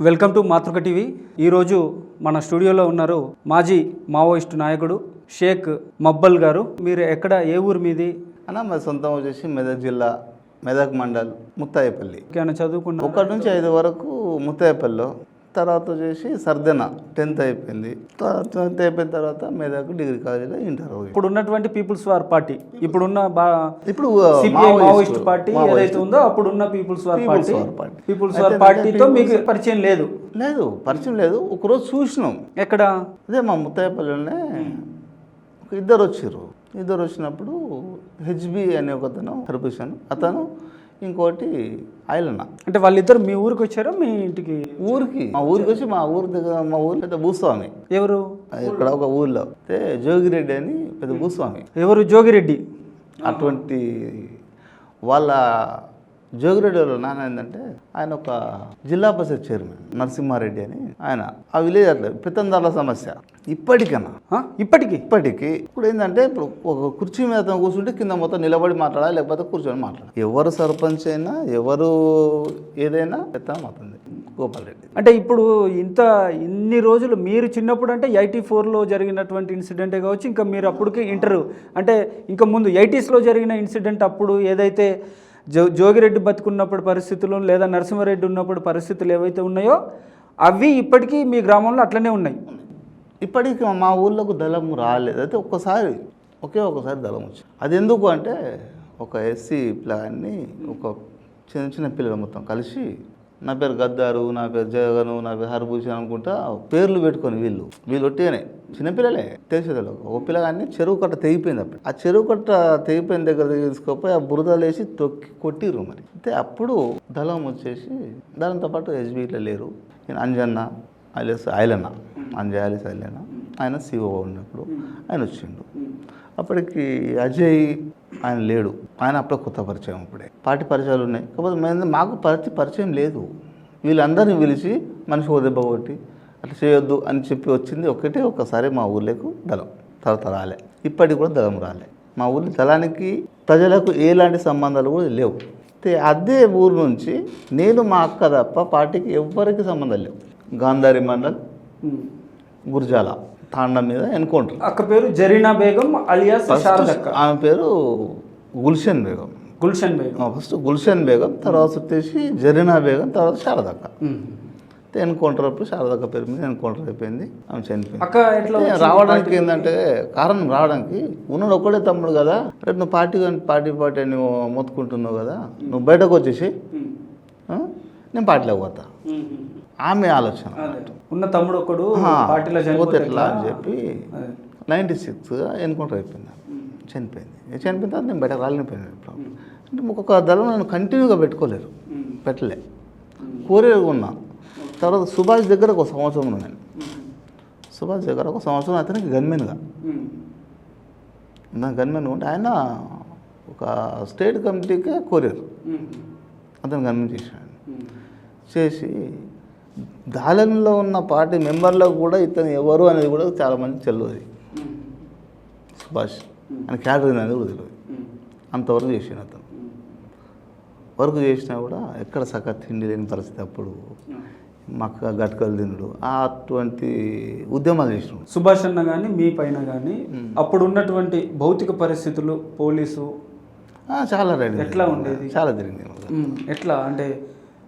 Welcome to మాతృక TV. ఈరోజు మన స్టూడియోలో ఉన్నారు మాజీ మావోయిస్టు నాయకుడు షేక్ మబ్బల్ గారు. మీరు ఎక్కడ ఏ ఊరు మీది? అన్న మా సొంతం వచ్చేసి మెదక్ జిల్లా మెదక్ మండల్ ముత్తాయిపల్లి. చదువుకున్నా ఒకటి నుంచి ఐదు వరకు ముత్తాయిపల్లిలో. తర్వాత వచ్చేసి సర్దెన టెన్త్ అయిపోయింది. టెన్త్ అయిపోయిన తర్వాత మెదక్ డిగ్రీ కాలేజీలో ఇంటర్. ఇప్పుడు ఉన్నటువంటి పీపుల్స్ వార్ పార్టీ ఇప్పుడున్న ఇప్పుడు మావోయిస్ట్ పార్టీ ఏదైతే ఉందో అప్పుడున్న people's war party. People's war పార్టీతో మీకు పరిచయం లేదు. లేదు పరిచయం లేదు. ఒకరోజు చూసినాం. ఎక్కడ? అదే మా ముత్తాయిపల్లిలోనే ఇద్దరు వచ్చారు ఇద్దరు వచ్చినప్పుడు హెచ్బి అనే ఒకతను హర్భూషణ్ అతను ఇంకోటి ఐలన్న. అంటే వాళ్ళిద్దరు మీ ఊరికి వచ్చారా? మీ ఇంటికి? ఊరికి మా ఊరికి వచ్చి మా ఊరి దగ్గర మా ఊరి పెద్ద భూస్వామి. ఎవరు? ఇక్కడ ఒక ఊర్లో. అయితే జోగిరెడ్డి అని పెద్ద భూస్వామి. ఎవరు? జోగిరెడ్డి. అటువంటి వాళ్ళ జోగిరెడ్డి వాళ్ళ నాన్న ఏంటంటే ఆయన ఒక జిల్లా పరిషత్ చైర్మన్ నరసింహారెడ్డి అని ఆయన. ఆ విలేజ్ అట్లా పెత్తందారుల సమస్య. ఇప్పటికన్నా? ఇప్పటికి? ఇప్పటికి. ఇప్పుడు ఏంటంటే ఇప్పుడు ఒక కుర్చీ మీద కూర్చుంటే కింద మొత్తం నిలబడి మాట్లాడాలి లేకపోతే కూర్చొని మాట్లాడాలి ఎవరు సర్పంచ్ అయినా ఎవరు ఏదైనా పెత్తనం అవుతుంది గోపాల్ రెడ్డి. అంటే ఇప్పుడు ఇంత ఇన్ని రోజులు మీరు చిన్నప్పుడు అంటే ఎయిటీ ఫోర్లో జరిగినటువంటి ఇన్సిడెంటే కావచ్చు ఇంకా మీరు అప్పటికి ఇంటర్. అంటే ఇంకా ముందు ఎయిటీస్లో జరిగిన ఇన్సిడెంట్ అప్పుడు ఏదైతే జో జోగిరెడ్డి బతుకున్నప్పుడు పరిస్థితులు లేదా నరసింహారెడ్డి ఉన్నప్పుడు పరిస్థితులు ఏవైతే ఉన్నాయో అవి ఇప్పటికీ మీ గ్రామంలో అట్లనే ఉన్నాయి. ఇప్పటికి మా ఊళ్ళోకి దళం రాలేదు. అయితే ఒక్కసారి ఒకే ఒకసారి దళం వచ్చింది. అది ఎందుకు అంటే ఒక ఎస్సీ ప్లాన్ని ఒక చిన్న చిన్న పిల్లలు మొత్తం కలిసి నా పేరు గద్దారు నా పేరు జగను నా పేరు హరిభూషణ్ అనుకుంటా పేర్లు పెట్టుకొని వీళ్ళు. వీళ్ళు ఒట్టిగానే. చిన్నపిల్లలే తెలిసేది ఒక పిల్లగాన్ని చెరువు కట్ట తెగిపోయింది అప్పుడు. ఆ చెరువు కట్ట తెగిపోయిన దగ్గర తీసుకుపోయి ఆ బురదలేసి తొక్కి కొట్టిర్రు మరి. అయితే అప్పుడు దళం వచ్చేసి దానితో పాటు ఎస్బీలో లేరు. నేను అంజన్న అలియస్ ఐలన్న అంజయాలిస్ ఐలన్న. ఆయన సిఓ ఉన్నప్పుడు ఆయన వచ్చిండు. అప్పటికి అజయ్ ఆయన లేడు. ఆయన అప్పుడే కొత్త పరిచయం ఇప్పుడే. పార్టీ పరిచయాలు ఉన్నాయి. కాకపోతే మేము మాకు ప్రతి పరిచయం లేదు. వీళ్ళందరినీ పిలిచి మనిషి ఓ దెబ్బ కొట్టి అట్లా చేయొద్దు అని చెప్పి వచ్చింది ఒకటే ఒకసారి మా ఊర్లోకి దళం. తర్వాత రాలే. ఇప్పటికి కూడా దళం రాలే. మా ఊళ్ళో దళానికి ప్రజలకు ఎలాంటి సంబంధాలు కూడా లేవు. అదే ఊరు నుంచి నేను మా అక్క తప్ప పార్టీకి ఎవ్వరికి సంబంధం లేవు. గాంధారి మండల్ గుర్జాల తాండం మీద ఎన్కౌంటర్. అక్క పేరు జరీనా బేగం అలియాస్ ఆమె పేరు గుల్షన్ బేగం. గుల్షన్ బేగం. ఫస్ట్ గుల్షన్ బేగం తర్వాత వచ్చేసి జరీనా బేగం తర్వాత శారదక్క ఎన్కౌంటర్ అప్పుడు శారదక్క పేరు మీద ఎన్కౌంటర్ అయిపోయింది ఆమె చనిపోయింది. రావడానికి ఏంటంటే కారణం రావడానికి ఉన్నాడు ఒక్కడే తమ్ముడు కదా రేపు నువ్వు పార్టీ పార్టీ పార్టీ అని నువ్వు మొత్తుకుంటున్నావు కదా నువ్వు బయటకు వచ్చేసి నేను పార్టీలోకి పోతా. ఆమె ఆలోచన. ఉన్న తమ్ముడు ఒకడు పార్టీలో పోతే ఎట్లా అని చెప్పి. నైంటీ సిక్స్ ఎన్కౌంటర్ అయిపోయింది చనిపోయింది. చనిపోయిన తర్వాత నేను బయటకు రాలేకపోయాను ఇప్పుడు అంటే ఒక్కొక్క దళం నన్ను కంటిన్యూగా పెట్టుకోలేరు. పెట్టలే. కోరియర్ ఉన్నా. తర్వాత సుభాష్ దగ్గర ఒక సంవత్సరం ఉన్నా నేను. సుభాష్ దగ్గర ఒక సంవత్సరం అతనికి గన్మెన్గా. నా గన్మెన్ ఉంటే ఆయన ఒక స్టేట్ కమిటీకే కోరియర్ ఉమ్. అతను గన్మెన్ చేశాడు. చేసి దాళంలో ఉన్న పార్టీ మెంబర్లకు కూడా ఇతను ఎవరు అనేది కూడా చాలామంది తెలియదు. సుభాష్ అని క్యాటరింగ్ అనేది కూడా తెలియదు. అంతవరకు చేసాను అతను. వర్క్ చేసినా కూడా ఎక్కడ సగ తిండి లేని పరిస్థితి అప్పుడు మక్క గట్కలు తినడు అటువంటి ఉద్యమాలు చేసినాడు సుభాష్ అన్న కానీ మీ పైన కానీ అప్పుడు ఉన్నటువంటి భౌతిక పరిస్థితులు పోలీసు చాలా రెడీ ఎట్లా ఉండేది? చాలా తిరిగింది ఎట్లా? అంటే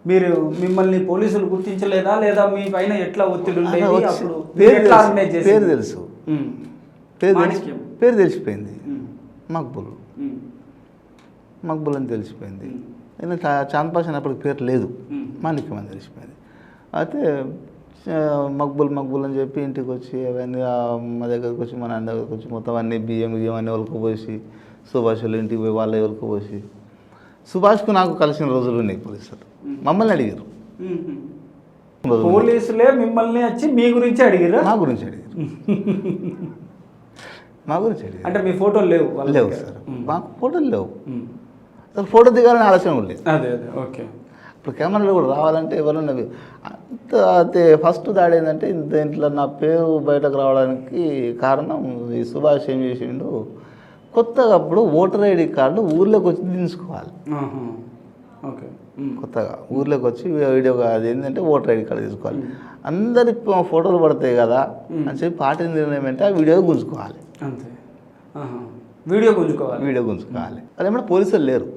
మీరు మిమ్మల్ని పోలీసులు గుర్తించలేదా? లేదా మీ పైన ఎట్లా ఒత్తిడి ఉండేది? అప్పుడు పేరు ఆర్గనైజ్ చేసి పేరు తెలుసు. పేరు. పేరు తెలిసిపోయింది. మక్బుల్. మక్బుల్ అని తెలిసిపోయింది. నేను చాంద్ పాషా అప్పటికి పేరు లేదు. మాణిక్యం అని తెలిసిపోయింది. అయితే మక్బుల్ మక్బుల్ అని చెప్పి ఇంటికి వచ్చి అవన్నీ మా దగ్గరకు వచ్చి మా నాన్న దగ్గరకు వచ్చి మొత్తం అన్ని బియ్యం బియ్యం అన్నీ ఒలుకుపోసి సుభాష్ వాళ్ళ ఇంటికి పోయి వాళ్ళే ఒలుకుపోసి సుభాష్కు నాకు కలిసిన రోజులు ఉన్నాయి పోలీసులు. మమ్మల్ని అడిగారు. పోలీసులే మిమ్మల్ని వచ్చి మీ గురించి అడిగిరా? మా గురించి అడిగారు. మా గురించి అడిగారు. అంటే మీ ఫోటోలు లేవు లేవు. సార్. మాకు ఫోటోలు లేవు. అసలు ఫోటో దిగాలని ఆలోచన కూడా లేదు. అదే అదే ఓకే. ఇప్పుడు కెమెరాలు కూడా రావాలంటే ఎవరున్నవి అంత అయితే ఫస్ట్ దాడి ఏంటంటే దీంట్లో నా పేరు బయటకు రావడానికి కారణం ఈ సుభాష్ ఏం చేసిండు? కొత్తగా అప్పుడు ఓటర్ ఐడి కార్డు ఊర్లోకి వచ్చి దించుకోవాలి ఆహా. ఓకే. కొత్తగా ఊర్లోకి వచ్చి వీడియో అది ఏంటంటే ఓటర్ ఐడి కార్డు తీసుకోవాలి. అందరి ఫోటోలు పడతాయి కదా అని చెప్పి పార్టీ నిర్ణయం అంటే ఆ వీడియో గుంజుకోవాలి. అంతే. వీడియో గుంజుకోవాలి. వీడియో గుంజుకోవాలి. అది ఏమంటే పోలీసులు లేరు.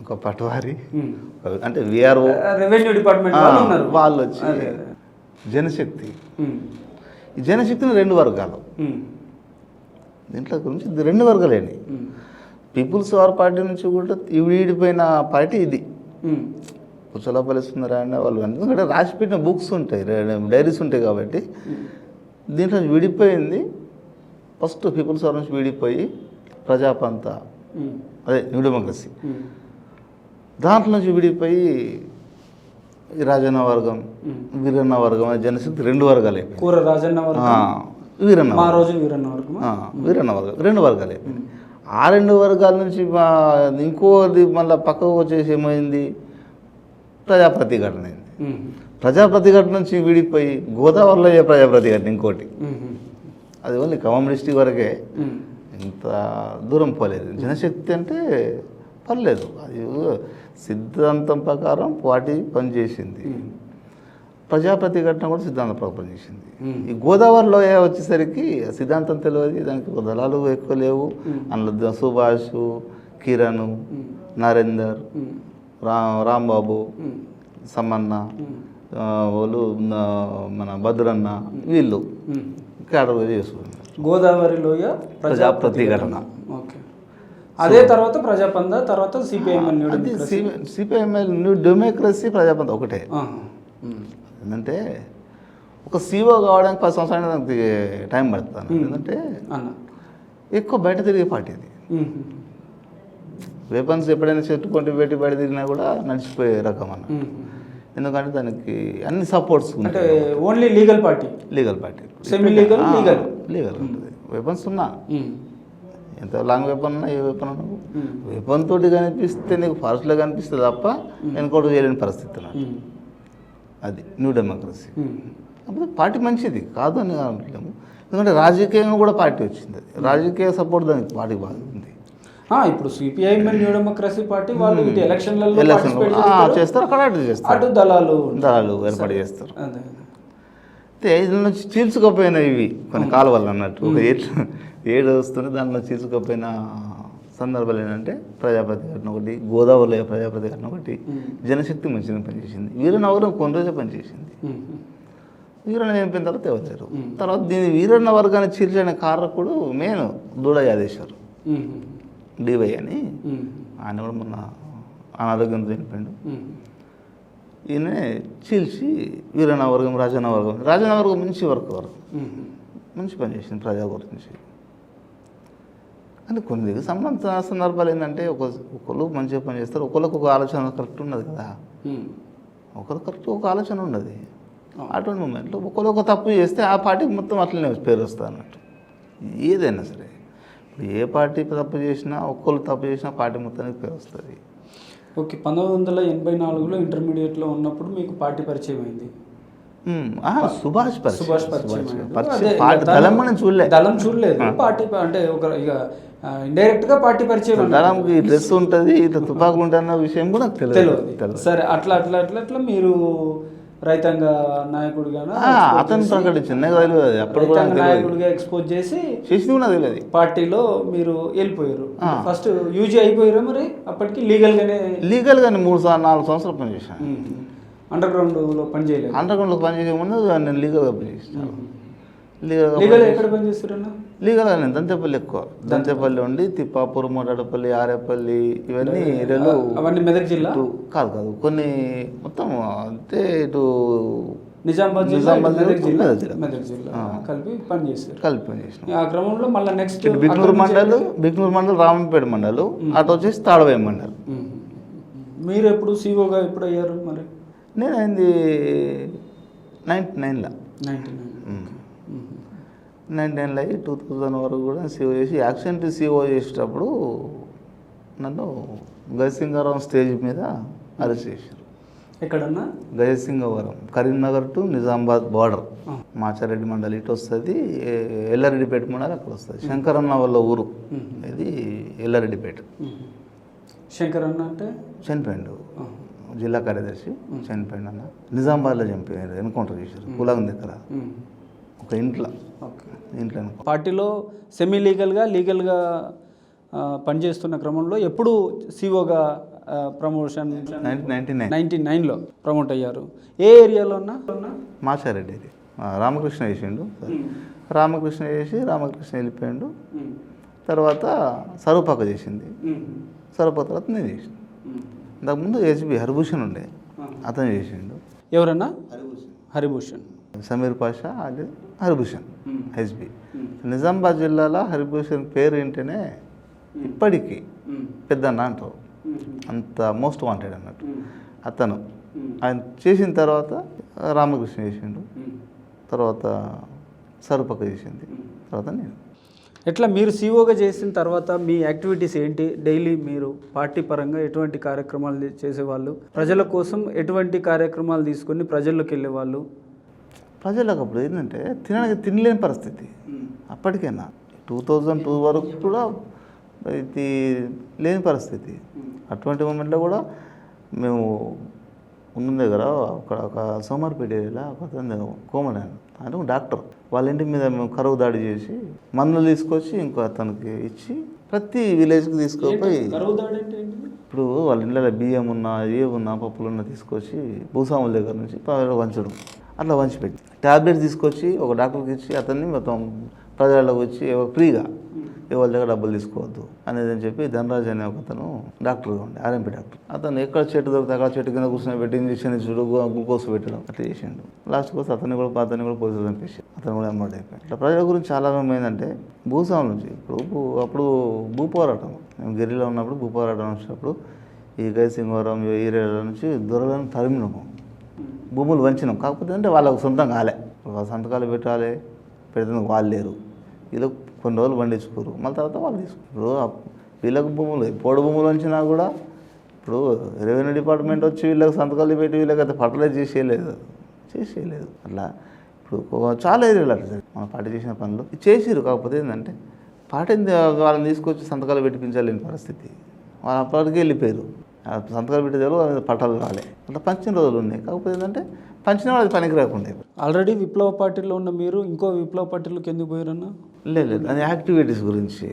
ఒక పటవారి. అంటే విఆర్ఓ రెవెన్యూ డిపార్ట్మెంట్ వాళ్ళు వచ్చి. జనశక్తి. ఈ జనశక్తిని రెండు వర్గాలు. దీంట్లో గురించి రెండు వర్గాలేండి. పీపుల్స్ వార్ పార్టీ నుంచి కూడా ఈ వీడిపోయిన పార్టీ ఇది. కుచలపల్లి సుందరాయణ వాళ్ళు. ఎందుకంటే రాసి పెట్టిన బుక్స్ ఉంటాయి డైరీస్ ఉంటాయి కాబట్టి. దీంట్లో విడిపోయింది. ఫస్ట్ పీపుల్స్ వార్ నుంచి విడిపోయి ప్రజాపంత. అదే న్యూ డెమోక్రసీ. దాంట్లో నుంచి విడిపోయి రాజన్న వర్గం. వీరన్న వర్గం అనే జనశక్తి రెండు వర్గాలు. కూర రాజన్న ఆ, వరకు వీరన్న మా వర్గం. రోజు వీరన్న వరకు ఆ, వీరన్న వర్గం రెండు వర్గాలు ఆ రెండు వర్గాల నుంచి ఇంకోది మళ్ళీ పక్కకు వచ్చేసి ఏమైంది? ప్రజా ప్రతిఘటన అయింది. ప్రజా ప్రతిఘటన నుంచి విడిపోయి గోదావరిలో అయ్యే ప్రజా ప్రతిఘటన ఇంకోటి. అది ఓన్లీ ఖమ్మం డిస్టిక్ వరకే. ఇంత దూరం పోలేదు. జనశక్తి అంటే పర్లేదు. అది సిద్ధాంతం ప్రకారం పార్టీ పనిచేసింది. ఉమ్. ప్రజా ప్రతిఘటన కూడా సిద్ధాంతం ఉమ్. ఈ గోదావరిలో వచ్చేసరికి సిద్ధాంతం తెలియదు దానికి దళాలు ఎక్కువ లేవు. అందులో సుభాష్ కిరణ్. నరేందర్. రా రాంబాబు. సమ్మన్న వాళ్ళు మన భద్రన్న వీళ్ళు. క్యాడర్ చేసుకున్నారు గోదావరి లోయ ప్రజా ప్రతిఘటన. ఓకే అదే తర్వాత ప్రజాపంద తర్వాత సిపిఎం అది సిపిఐఎంఎల్ న్యూ డెమోక్రసీ ప్రజాపంత ఒకటే ఏంటంటే ఒక సీఓ కావడానికి పది సంవత్సరాలు నాకు టైం పడుతుంది. ఎందుకంటే ఎక్కువ బయట తిరిగే పార్టీ ఇది. వెపన్స్ ఎప్పుడైనా చెట్టుకుంటే పెట్టి బయట తిరిగినా కూడా నడిచిపోయే రకం అన్న. ఎందుకంటే దానికి అన్ని సపోర్ట్స్ అంటే only legal party legal party Semi legal, legal. Legal ఉంటుంది వెపన్స్ ఉన్నా. ఎంత లాంగ్ వెపన్ ఉన్నా ఏ వెపన్ ఉన్నా. వెపన్ తోటి కనిపిస్తే నీకు ఫారెస్ట్లో కనిపిస్తుంది తప్ప ఎన్కౌంటర్ చేయలేని పరిస్థితి నాకు ఉమ్. అది న్యూ డెమోక్రసీ. అప్పుడు పార్టీ మంచిది కాదు అని అనట్లేము ఎందుకంటే రాజకీయంగా కూడా పార్టీ వచ్చింది. అది రాజకీయ సపోర్ట్ దానికి పార్టీ బాగుంది ఇప్పుడు సిపిఐ న్యూ డెమోక్రసీ పార్టీ వాళ్ళు ఎలక్షన్లలో ఎలక్షన్ participate చేస్తారు. అక్కడ చేస్తారు. అటు దళాలు దళాలు ఏర్పాటు చేస్తారు. అయితే చీల్చుకపోయినాయి ఇవి కొన్ని కాలువలు అన్నట్టు. ఏడు ఏడు వస్తుంది దానిలో చీల్చుకపోయిన సందర్భాలు ఏంటంటే ప్రజాప్రతిఘటన ఒకటి గోదావరిలో ప్రజాప్రతిఘటన ఒకటి. జనశక్తి మంచిగా పనిచేసింది వీరనవరం కొన్ని రోజే పనిచేసింది. వీరన్న చనిపోయిన తర్వాత ఎవరు. తర్వాత దీని వీరన్న వర్గాన్ని చీల్చిన కారకుడు మెయిన్ దూడ యాదేశ్వర్. డివై అని. ఆయన కూడా మొన్న అనారోగ్యంతో చనిపోయిండు. ఈయన చీల్చి వీరన్న వర్గం రాజన్న వర్గం రాజన్న వర్గం మంచి వర్క్ వర్గం ఉమ్. మంచి పని చేసింది ప్రజా గురించి కానీ కొన్ని సంబంధ సందర్భాలు ఏంటంటే ఒక ఒకళ్ళు మంచిగా పని చేస్తారు ఒకళ్ళకి ఒక ఆలోచన కరెక్ట్ ఉన్నది కదా. ఒకరు కరెక్ట్ ఒక ఆలోచన ఉన్నది. అటువంటి మూమెంట్లో ఒకరు ఒక తప్పు చేస్తే ఆ పార్టీకి మొత్తం అట్లనే పేరు వస్తుంది అన్నట్టు. ఏదైనా సరే. ఇప్పుడు ఏ పార్టీ తప్పు చేసినా ఒక్కళ్ళు తప్పు చేసినా పార్టీ మొత్తానికి పేరు వస్తుంది. ఓకే పంతొమ్మిది వందల ఎనభై నాలుగులో ఇంటర్మీడియట్లో ఉన్నప్పుడు మీకు పార్టీ పరిచయం అయింది. సుభాష్. సుభాష్ దళం- మనం చూడలే దళం చూడలేదు. పార్టీ అంటే ఒక ఇక ఇండైరెక్ట్గా పార్టీ పరిచయం. దళంకి డ్రెస్ ఉంటుంది ఇట్లా తుపాకులు ఉంటాయన్న విషయం కూడా తెలియదు. సరే అట్లా అట్లా అట్లా అట్లా మీరు రైతాంగ నాయకుడిగానా ఆ, అతను ప్రకటించింది తెలియదు. అప్పుడు కూడా నాయకుడిగా ఎక్స్పోజ్ చేసి చేసింది కూడా తెలియదు. పార్టీలో మీరు వెళ్ళిపోయారు. ఫస్ట్ యూజీ అయిపోయారా మరి? అప్పటికి లీగల్ గానే లీగల్ గానే మూడు నాలుగు సంవత్సరాలు పనిచేశాను. అండర్ గ్రౌండ్లో పని చేయలేదు. అండర్గ్రౌండ్లో పనిచేసే ముందు నేను లీగల్గా పనిచేసాను లీగల్గా లీగల్ ఎక్కడ పని చేస్తారన్నా? లీగల్గా నేను దంతేపల్లి ఎక్కువ. దంతేపల్లి. ఉండి తిప్పాపూర్ మోటాడపల్లి ఆరేపల్లి ఇవన్నీ ఏరియాలు అవన్నీ మెదక్ జిల్లా? కాదు కాదు. కొన్ని మొత్తం అంటే ఇటు నిజామాబాద్ నిజామాబాద్ మెదక్ జిల్లా. కలిపి పని చేశారు. కలిపి పనిచేసినాం ఆ క్రమంలో మళ్ళీ నెక్స్ట్ ఇటు బిక్నూరు మండలు బిక్నూరు మండల్ రామంపేట మండలు అటు వచ్చేసి తాడవే మండల్. మీరు ఎప్పుడు సిఓగా ఎప్పుడు అయ్యారు మరి? నేను అయింది నైన్టీ నైన్లో. నైన్టీ నైన్టీ నైన్లో అయ్యి టూ థౌజండ్ వరకు కూడా సీఓ చేసి యాక్సిడెంట్ సీఓ చేసేటప్పుడు నన్ను గజసింగారం స్టేజ్ మీద అరెస్ట్ చేశారు. ఎక్కడన్నా? Gajasingavaram Karimnagar to Nizamabad border. Machareddy మండలి ఇటు వస్తుంది ఎల్లారెడ్డిపేట మండలి అక్కడ వస్తుంది. శంకరన్న వాళ్ళ ఊరు. ఇది ఎల్లారెడ్డిపేట. శంకర్ అన్న అంటే? చనిపోయిండు. జిల్లా కార్యదర్శి చనిపోయింది అన్న నిజామాబాద్లో చనిపోయారు ఎన్కౌంటర్ చేశారు. కులం దగ్గర. ఒక ఇంట్లో. ఓకే. ఇంట్లో పార్టీలో సెమీ లీగల్గా లీగల్గా పనిచేస్తున్న క్రమంలో ఎప్పుడు సిఓగా ప్రమోషన్ నైన్టీ నైన్ నైన్టీ నైన్లో ప్రమోట్ అయ్యారు? ఏ ఏరియాలో ఉన్నా? మాచారెడ్డి ఇది. రామకృష్ణ చేసిండు. రామకృష్ణ చేసి రామకృష్ణ వెళ్ళిపోయిండు. తర్వాత సరుపాక చేసింది. సరుపాక తర్వాత నేను చేసిండు అంతకుముందు హెచ్బి హరిభూషణ్ ఉండే. అతను చేసిండు. ఎవరన్నా? హరిభూషణ్. సమీర్ పాషా అది హరిభూషణ్ హెచ్బి. నిజామాబాద్ జిల్లాలో హరిభూషణ్ పేరు ఏంటనే ఇప్పటికీ పెద్దన్న అంటారు అంత మోస్ట్ వాంటెడ్ అన్నట్టు. అతను. ఆయన చేసిన తర్వాత రామకృష్ణ చేసిండు. తర్వాత సరుపక్క చేసింది. తర్వాత నేను. ఎట్లా మీరు సిఓగా చేసిన తర్వాత మీ యాక్టివిటీస్ ఏంటి? డైలీ మీరు పార్టీ పరంగా ఎటువంటి కార్యక్రమాలు చేసేవాళ్ళు? ప్రజల కోసం ఎటువంటి కార్యక్రమాలు తీసుకొని ప్రజల్లోకి వెళ్ళేవాళ్ళు? ప్రజలకు అప్పుడు ఏంటంటే తినడానికి తినలేని పరిస్థితి. అప్పటికైనా. టూ థౌజండ్ టూ వరకు కూడా ఇది లేని పరిస్థితి. అటువంటి మూమెంట్లో కూడా మేము ఉన్న దగ్గర అక్కడ ఒక సోమార్పేట ఏరియాలో ఒక అతను ఒక డాక్టర్. వాళ్ళ ఇంటి మీద మేము కరువు దాడి చేసి మందులు తీసుకొచ్చి ఇంకో అతనికి ఇచ్చి ప్రతి విలేజ్కి తీసుకుపోయి ఇప్పుడు వాళ్ళ ఇళ్ళలో బియ్యం ఉన్నా ఏ ఉన్నా పప్పులు ఉన్నా తీసుకొచ్చి భూస్వాముల దగ్గర నుంచి వంచడం. అట్లా వంచిపెట్టి. ట్యాబ్లెట్స్ తీసుకొచ్చి ఒక డాక్టర్కి ఇచ్చి అతన్ని మొత్తం ప్రజలకు వచ్చి ఫ్రీగా ఎవరి దగ్గర డబ్బులు తీసుకోవద్దు అనేది అని చెప్పి ధనరాజ్ అనే ఒక అతను డాక్టర్గా ఉండే ఆర్ఎంపీ డాక్టర్. అతను ఎక్కడ చెట్టు దొరికితే అక్కడ చెట్టు కింద కూర్చొని పెట్టి ఇంజక్షన్ ఇచ్చుడు గ్లూకోజ్ పెట్టడం అట్లా చేసిండు. లాస్ట్ కోసం అతన్ని కూడా అతన్ని కూడా పోలీసులు చంపేసి అతను కూడా అమ్మడి అయిపోయాడు. ఇట్లా ప్రజల గురించి చాలా ఏమైందంటే భూస్వాముల నుంచి ఇప్పుడు అప్పుడు భూ పోరాటం. మేము గిరిలో ఉన్నప్పుడు భూ పోరాటం వచ్చినప్పుడు ఈ గైసింగవరం ఈ ఏరియాల నుంచి దొరలను తరిమినాము భూములు వంచినాం. కాకపోతే అంటే వాళ్ళకు సొంతం కాలే. వాళ్ళ సంతకాలు పెట్టాలి పెడితే వాళ్ళు లేరు. వీళ్ళకి కొన్ని రోజులు పండించుకోరు మళ్ళీ తర్వాత వాళ్ళు తీసుకున్నారు వీళ్ళకు భూములు పోడు భూములు వంచినా కూడా ఇప్పుడు రెవెన్యూ డిపార్ట్మెంట్ వచ్చి వీళ్ళకి సంతకాలు పెట్టి వీళ్ళకి అయితే పట్టలేదు చేసేయలేదు. చేసేయలేదు. అట్లా ఇప్పుడు చాలా ఏరియాలు అట్లా మన పార్టీ చేసిన పనులు చేసిరు కాకపోతే ఏంటంటే పార్టీని వాళ్ళని తీసుకొచ్చి సంతకాలు పెట్టించాలేని పరిస్థితి. వాళ్ళు అప్పటికే వెళ్ళిపోయారు. సంతకాలు పెట్టేదారు వాళ్ళ పట్టాలు రాలే. అట్లా పంచిన రోజులు ఉన్నాయి. కాకపోతే ఏంటంటే పంచిన వాళ్ళకి పనికి రాకుండా ఆల్రెడీ విప్లవ పార్టీలో ఉన్న మీరు ఇంకో విప్లవ పార్టీలోకి ఎందుకు పోయారన్నా? లేదు లేదు అది యాక్టివిటీస్ గురించి.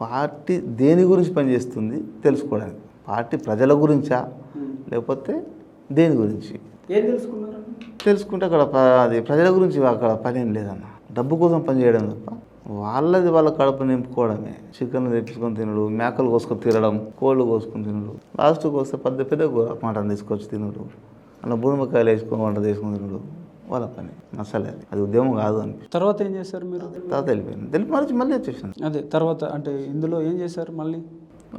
పార్టీ దేని గురించి పనిచేస్తుంది తెలుసుకోవడానికి. పార్టీ ప్రజల గురించా లేకపోతే దేని గురించి? తెలుసుకుంటే అక్కడ అది ప్రజల గురించి అక్కడ పని ఏం లేదన్న. డబ్బు కోసం పని చేయడం తప్ప వాళ్ళది వాళ్ళ కడుపు నింపుకోవడమే. చికెన్ తెప్పించుకొని తినడు మేకలు కోసుకొని తినడం కోళ్ళు కోసుకొని తినడు. లాస్ట్కి వస్తే పెద్ద పెద్ద మటన్ తీసుకొచ్చి తినడు. అలా బుడిమకాయలు వేసుకొని వంట చేసుకొని తినడు. వాళ్ళ పని అసలే అది. అది ఉద్యమం కాదు అని. తర్వాత ఏం చేశారు మీరు? తర్వాత వెళ్ళిపోయింది. తెలిపి మరిచి మళ్ళీ వచ్చేసాను అదే తర్వాత అంటే ఇందులో ఏం చేశారు మళ్ళీ?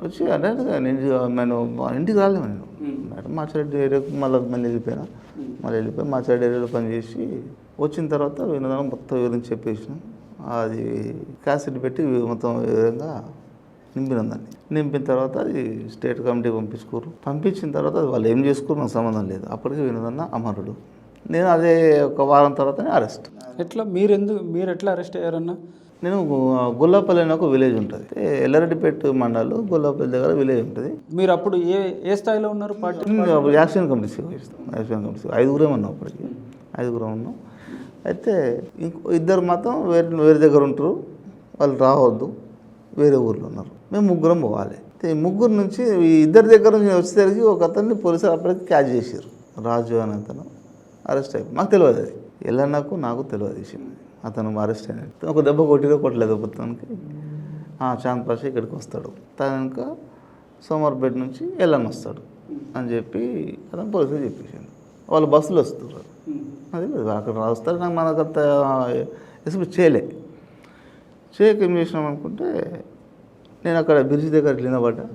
వచ్చి అంటే నేను నేను మా ఇంటికి రాలేము నేను. మేడం మాచారెడ్డి ఏరియాకు మళ్ళీ మళ్ళీ వెళ్ళిపోయినా. మళ్ళీ వెళ్ళిపోయి మాచారెడ్డి ఏరియాలో పనిచేసి వచ్చిన తర్వాత వినోదం మొత్తం వివరించి చెప్పేసినాం. అది క్యాసెట్ పెట్టి మొత్తం వివరంగా నింపినాం దాన్ని. నింపిన తర్వాత అది స్టేట్ కమిటీ పంపించుకోరు పంపించిన తర్వాత అది వాళ్ళు ఏం చేసుకోరు నాకు సంబంధం లేదు. అప్పటికే వినోదన్న అమరుడు. నేను అదే ఒక వారం తర్వాతనే అరెస్ట్. ఎట్లా? మీరు ఎందుకు మీరు ఎట్లా అరెస్ట్ అయ్యారన్నా? నేను గుల్లాపల్లి అని ఒక విలేజ్ ఉంటుంది. ఎల్లారెడ్డిపేట మండలం గుల్లాపల్లి దగ్గర విలేజ్ ఉంటుంది. మీరు అప్పుడు ఏ ఏ స్థాయిలో ఉన్నారు? Party action committee action committee ఐదుగురే ఉన్నాం అప్పటికి. ఐదుగురం ఉన్నాం. అయితే ఇంకో ఇద్దరు మాత్రం వేరే వేరే దగ్గర ఉంటారు. వాళ్ళు రావద్దు. వేరే ఊర్లో ఉన్నారు. మేము ముగ్గురం పోవాలి. ముగ్గురు నుంచి ఇద్దరి దగ్గర నుంచి వచ్చేసరికి ఒక అతన్ని పోలీసులు అప్పటికి క్యాచ్ చేశారు రాజు అని అతను అరెస్ట్ అయిపోయి మాకు తెలియదు అది. ఎల్లన్నకు నాకు తెలియదు విషయం అతను అరెస్ట్ అయినాడు. ఒక దెబ్బ కొట్టిగా కొట్టలేదు మొత్తానికి చాంద్ పాషా ఇక్కడికి వస్తాడు. తనక సోమవారపేట నుంచి ఎల్లన్న వస్తాడు అని చెప్పి అతను పోలీసులు చెప్పేసాడు. వాళ్ళు బస్సులు వస్తారు అది లేదు అక్కడ వస్తారు నాకు మనకు అంత ఎస్పీ చేయలే. చేయక ఏం చేసినాం అనుకుంటే నేను అక్కడ బ్రిడ్జ్ దగ్గర నిలబడ్డా.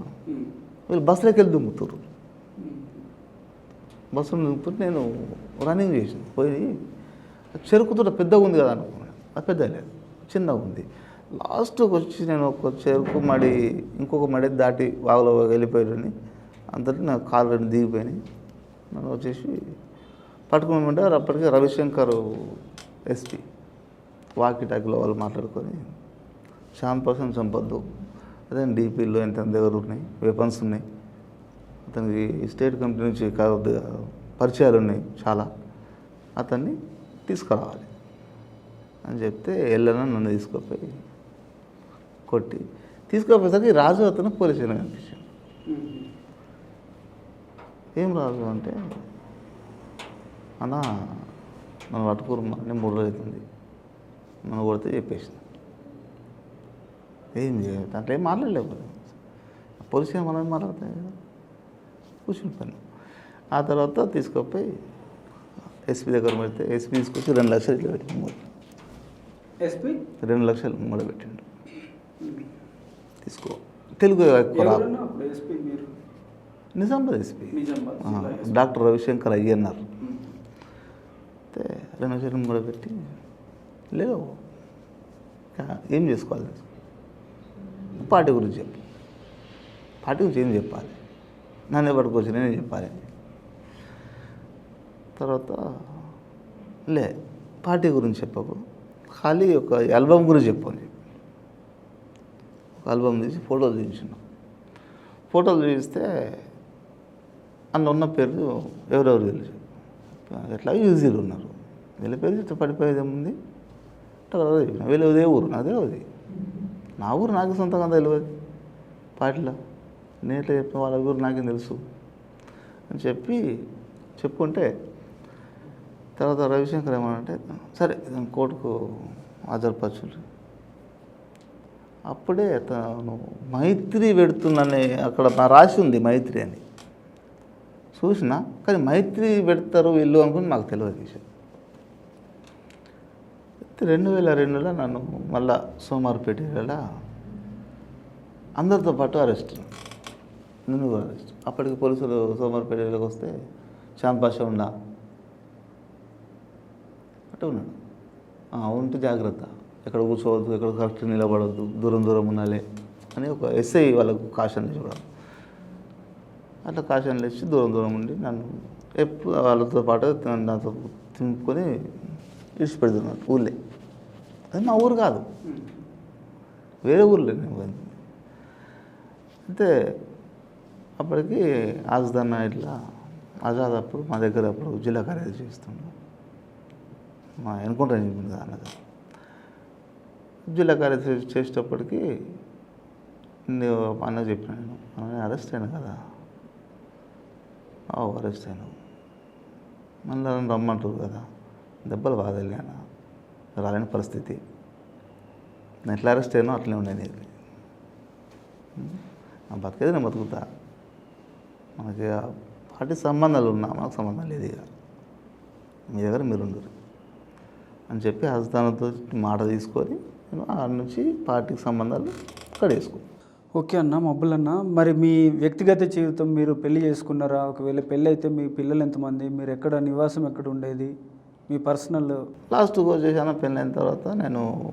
వీళ్ళు బస్సులోకి వెళ్ళి దుంకుతారు బస్సులో దుమ్ముతుంటే నేను రన్నింగ్ చేసింది. పోయి చెరుకు తోట పెద్దగా ఉంది కదా అనుకున్నాను అది పెద్ద లేదు. చిన్నగా ఉంది. లాస్ట్కి వచ్చి నేను ఒక చెరుకు మడి ఇంకొక మడి దాటి వాగులో వెళ్ళిపోయాడని అంతటి నా కాలు రెండు దిగిపోయినాయి. నన్ను వచ్చేసి పట్టుకోమంటే అప్పటికే రవిశంకర్ ఎస్పీ వాకిటాకిలో వాళ్ళు మాట్లాడుకొని శాంత్ పర్సన్ చంపొద్దు అదే డీపీలో ఎంత దగ్గర ఉన్నాయి వెపన్స్ ఉన్నాయి. అతనికి స్టేట్ కంపెనీ నుంచి కొద్దిగా పరిచయాలు ఉన్నాయి చాలా. అతన్ని తీసుకురావాలి. అని చెప్తే వెళ్ళను నన్ను తీసుకుపోయి కొట్టి తీసుకుపోయేసరికి రాజు అతను పోలీసులు కనిపించాడు. ఏం రాజు అంటే అన్న నన్ను పట్టుకోరమ్మా నేను మూడు రోజులు అవుతుంది. నన్ను కొడితే చెప్పేసింది ఏం చేయాలి అట్లా ఏం మాట్లాడలేకపోతే. పోలీస్ మనమే మనం మాట్లాడతాయి కదా. కూర్చుని పని. ఆ తర్వాత తీసుకుపోయి ఎస్పీ దగ్గర పెడితే ఎస్పీ తీసుకొచ్చి రెండు లక్షలు ఇట్లా పెట్టిండు ఎస్పీ రెండు లక్షలు మూడ పెట్టిండు. తీసుకో. తెలుగు ఎక్కువ నిజామాబాద్ ఎస్పీ డాక్టర్ రవిశంకర్ అయ్యన్నారు అయితే రెండు లక్షలు మూడ పెట్టి లేవు. ఏం చేసుకోవాలి? పార్టీ గురించి చెప్పు. పార్టీ గురించి ఏం చెప్పాలి? నన్ను పట్టుకోవచ్చు నేనే చెప్పాలి. తర్వాత లే పార్టీ గురించి చెప్పకు. ఖాళీ ఒక ఆల్బమ్ గురించి చెప్పు అని. చెప్పి ఒక ఆల్బమ్ తీసి ఫోటోలు చూపించిన ఫోటోలు చూపిస్తే అందులో ఉన్న పేరు ఎవరెవరు తెలుసు ఎట్లా ఈజీలు ఉన్నారు. వీళ్ళ పేరు చెప్తే పడిపోయేది ఏముంది? అట్లా చెప్పిన. వీళ్ళు ఇదే ఊరు నా తెలియదు నా ఊరు నాకు సొంతంగా తెలియదు పార్టీలో. నేను ఎట్లా చెప్పిన వాళ్ళ ఊరు నాకేం తెలుసు అని చెప్పి చెప్పుకుంటే తర్వాత రవిశంకర్ ఏమనంటే సరే నేను కోర్టుకు హాజరుపరచు అప్పుడే తను మైత్రి పెడుతుందని అక్కడ నా రాసి ఉంది మైత్రి అని. చూసిన కానీ మైత్రి పెడతారు వీళ్ళు అనుకుని నాకు తెలియదు విషయం. రెండు వేల రెండులో నన్ను మళ్ళా సోమారుపేట ఏరియాలో అందరితో పాటు అరెస్ట్. నన్ను కూడా అరెస్ట్. అప్పటికి పోలీసులు సోమారుపేట ఏరియాలోకి వస్తే శ్యామ్ పాషా ఉండా. అంటే ఉన్నాడు. ఉంటే జాగ్రత్త. ఎక్కడ కూర్చోవద్దు ఎక్కడ కరెక్ట్ నిలబడద్దు దూరం దూరం ఉండాలి అని ఒక ఎస్ఐ వాళ్ళకు కాషన్ చూడాలి అట్లా కాషన్లు ఇచ్చి దూరం దూరం ఉండి నన్ను ఎప్పుడు వాళ్ళతో పాటు నాతో తింపుకొని ఇడిచిపెడుతున్నారు ఊళ్ళే. అది మా ఊరు కాదు. వేరే ఊర్లో నేను పోయింది అయితే అప్పటికి ఆజదన్న ఇట్లా ఆజాద్ అప్పుడు మా దగ్గర అప్పుడు జిల్లా కార్యదర్శి చేస్తున్నాం మా ఎన్కౌంటర్ చెప్పింది అన్నది జిల్లా కార్యదర్శి చేసేటప్పటికి నేను. అన్న చెప్పినాను అన్న అరెస్ట్ అయినా కదా? ఓ అరెస్ట్ అయినా. మళ్ళీ రమ్మంటారు కదా? దెబ్బలు బాగా తగిలాను రాలేని పరిస్థితి. నేను ఎట్లా అరెస్ట్ అయినా అట్లనే ఉండేది నా బతికేది నేను బతుకుతా. మనకి ఆ పార్టీ సంబంధాలు ఉన్నా మనకు సంబంధం లేదు ఇక. మీ దగ్గర మీరు ఉండరు అని చెప్పి హస్తానంతో మాట తీసుకొని నేను ఆడ నుంచి పార్టీకి సంబంధాలు కడేసుకో ఓకే అన్న మబ్బుల్ అన్న. మరి మీ వ్యక్తిగత జీవితం మీరు పెళ్ళి చేసుకున్నారా? ఒకవేళ పెళ్ళి అయితే మీ పిల్లలు ఎంతమంది? మీరు ఎక్కడ నివాసం ఎక్కడ ఉండేది? మీ పర్సనల్ లాస్ట్కి వచ్చేసాను పెళ్ళైన తర్వాత నేను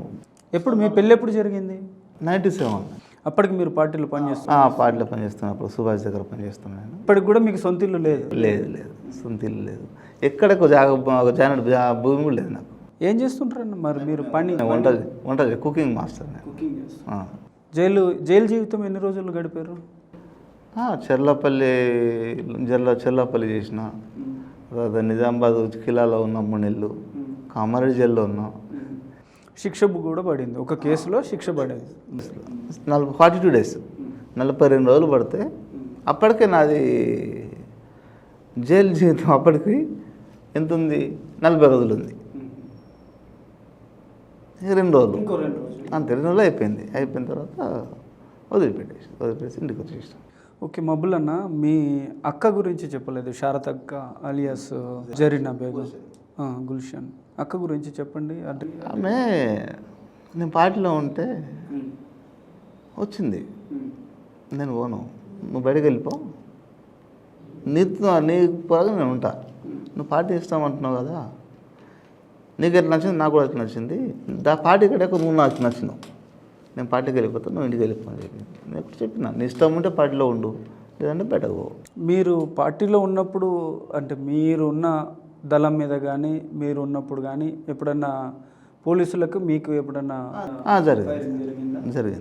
ఎప్పుడు మీ పెళ్ళి ఎప్పుడు జరిగింది? Ninety seven. అప్పటికి మీరు పార్టీలో పనిచేస్తున్నారు ఆ పార్టీలో పనిచేస్తున్నప్పుడు సుభాష్ దగ్గర పనిచేస్తున్నాను నేను. ఇప్పటికి కూడా మీకు సొంత ఇల్లు లేదు? లేదు లేదు. సొంత ఇల్లు లేదు. ఎక్కడికి జాగ ఒక జానెట్ జా- భూమి కూడా లేదు నాకు. ఏం చేస్తుంటారన్న మరి మీరు పని? వంట వంట కుకింగ్ మాస్టర్. జైలు జైలు జీవితం ఎన్ని రోజులు గడిపారు? చెర్లపల్లి జర్ల చెర్లపల్లి చేసిన. తర్వాత నిజామాబాద్ కిలాలో ఉన్న మూడు కామారెడ్డి జైల్లో ఉన్నాం. శిక్ష కూడా పడింది. ఒక కేసులో శిక్ష పడింది. నలభై ఫార్టీ టూ డేస్ నలభై రెండు రోజులు పడితే అప్పటికే నాది జైలు జీవితం అప్పటికి ఎంత ఉంది నలభై రోజులు ఉంది. రెండు రోజులు. ఇంకో రెండు రోజులు. అంతే రెండు రోజులు అయిపోయింది. అయిపోయిన తర్వాత వదిలిపెట్టేసి వదిలిపెట్టేసి ఇంటికి వచ్చేసాం ఓకే మబ్బుల్ అన్న మీ అక్క గురించి చెప్పలేదు శారద అక్క అలియాస్ జరీనా బేగం గుల్షన్. అక్క గురించి చెప్పండి. అంటే ఆమె నేను పార్టీలో ఉంటే వచ్చింది. నేను పోను. నువ్వు బయటకు వెళ్ళిపో. నీతో నీ పరంగా నేను ఉంటా. నువ్వు పార్టీ ఇస్తామంటున్నావు కదా. నీకు ఎట్లా నచ్చింది? నాకు కూడా ఎట్లా నచ్చింది? దా పార్టీ కట్టాక నువ్వు నాకు నచ్చినావు? నేను పార్టీకి వెళ్ళిపోతాను నువ్వు ఇంటికి వెళ్ళిపో అని చెప్పి. నేను ఎప్పుడు చెప్పిన నీ ఇష్టం ఉంటే పార్టీలో ఉండు లేదంటే బయటకు పో. మీరు పార్టీలో ఉన్నప్పుడు అంటే మీరున్న దళం మీద కానీ మీరు ఉన్నప్పుడు కానీ ఎప్పుడన్నా పోలీసులకు మీకు ఎప్పుడన్నా జరిగింది? జరిగింది.